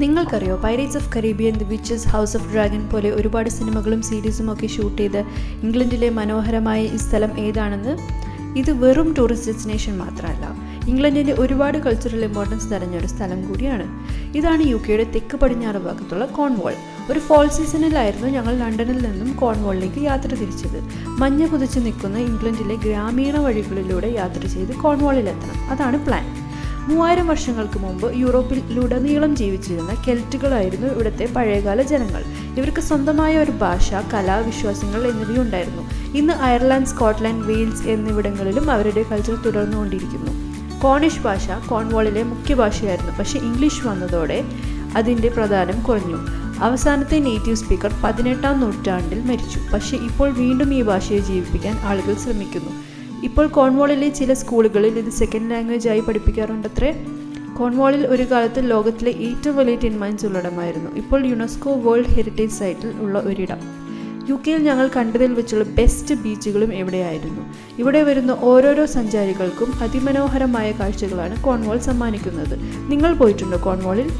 നിങ്ങൾക്കറിയോ pirates of Caribbean the witches house of dragon പോലെ ഒരുപാട് സിനിമകളും സീരീസും ഒക്കെ ഷൂട്ട് ചെയ്ത് ഇംഗ്ലണ്ടിലെ മനോഹരമായ ഈ സ്ഥലം ഏതാണെന്ന്? ഇത് വെറും ടൂറിസ്റ്റ് ഡെസ്റ്റിനേഷൻ മാത്രമല്ല ഇംഗ്ലണ്ടിന്റെ ഒരുപാട് കൾച്ചറൽ ഇമ്പോർട്ടൻസ് നിറഞ്ഞൊരു സ്ഥലം കൂടിയാണ്. ഇതാണ് യു കെയുടെ തെക്ക് പടിഞ്ഞാറ് ഭാഗത്തുള്ള കോൺവോൾ ഒരു ഫോൾ സീസണിലായിരുന്നു ഞങ്ങൾ ലണ്ടനിൽ നിന്നും കോൺവോളിലേക്ക് യാത്ര തിരിച്ചത്. മഞ്ഞ കുതിച്ച് നിൽക്കുന്ന ഇംഗ്ലണ്ടിലെ ഗ്രാമീണ വഴികളിലൂടെ യാത്ര ചെയ്ത് കോൺവോളിലെത്തണം അതാണ് പ്ലാൻ മൂവായിരം വർഷങ്ങൾക്ക് മുമ്പ് യൂറോപ്പിൽ ലുടനീളം ജീവിച്ചിരുന്ന കെൽറ്റുകളായിരുന്നു ഇവിടുത്തെ പഴയകാല ജനങ്ങൾ. ഇവർക്ക് സ്വന്തമായ ഒരു ഭാഷ കല വിശ്വാസങ്ങൾ എന്നിവയുണ്ടായിരുന്നു. ഇന്ന് അയർലാൻഡ് സ്കോട്ട്ലാൻഡ് വെയിൽസ് എന്നിവിടങ്ങളിലും അവരുടെ കൾച്ചർ തുടർന്നുകൊണ്ടിരിക്കുന്നു. കോണിഷ് ഭാഷ കോൺവോളിലെ മുഖ്യ ഭാഷയായിരുന്നു. പക്ഷേ ഇംഗ്ലീഷ് വന്നതോടെ അതിന്റെ പ്രധാനം കുറഞ്ഞു. അവസാനത്തെ നേറ്റീവ് സ്പീക്കർ പതിനെട്ടാം നൂറ്റാണ്ടിൽ മരിച്ചു. പക്ഷേ ഇപ്പോൾ വീണ്ടും ഈ ഭാഷയെ ജീവിപ്പിക്കാൻ ആളുകൾ ശ്രമിക്കുന്നു. ഇപ്പോൾ കോൺവോളിലെ ചില സ്കൂളുകളിൽ ഇത് സെക്കൻഡ് ലാംഗ്വേജ് ആയി പഠിപ്പിക്കാറുണ്ടത്രേ. കോൺവാളിൽ ഒരു കാലത്ത് ലോകത്തിലെ ഏറ്റവും വലിയ ടിൻമൈൻസ് ഉള്ളിടമായിരുന്നു ഇപ്പോൾ യുനെസ്കോ വേൾഡ് ഹെറിറ്റേജ് സൈറ്റിൽ ഉള്ള ഒരിടം. യു കെയിൽ ഞങ്ങൾ കണ്ടതിൽ വെച്ചുള്ള ബെസ്റ്റ് ബീച്ചുകളും എവിടെയായിരുന്നു? ഇവിടെ വരുന്ന ഓരോരോ സഞ്ചാരികൾക്കും അതിമനോഹരമായ കാഴ്ചകളാണ് കോൺവാൾ സമ്മാനിക്കുന്നത്. നിങ്ങൾ പോയിട്ടുണ്ടോ കോൺവോളിൽ?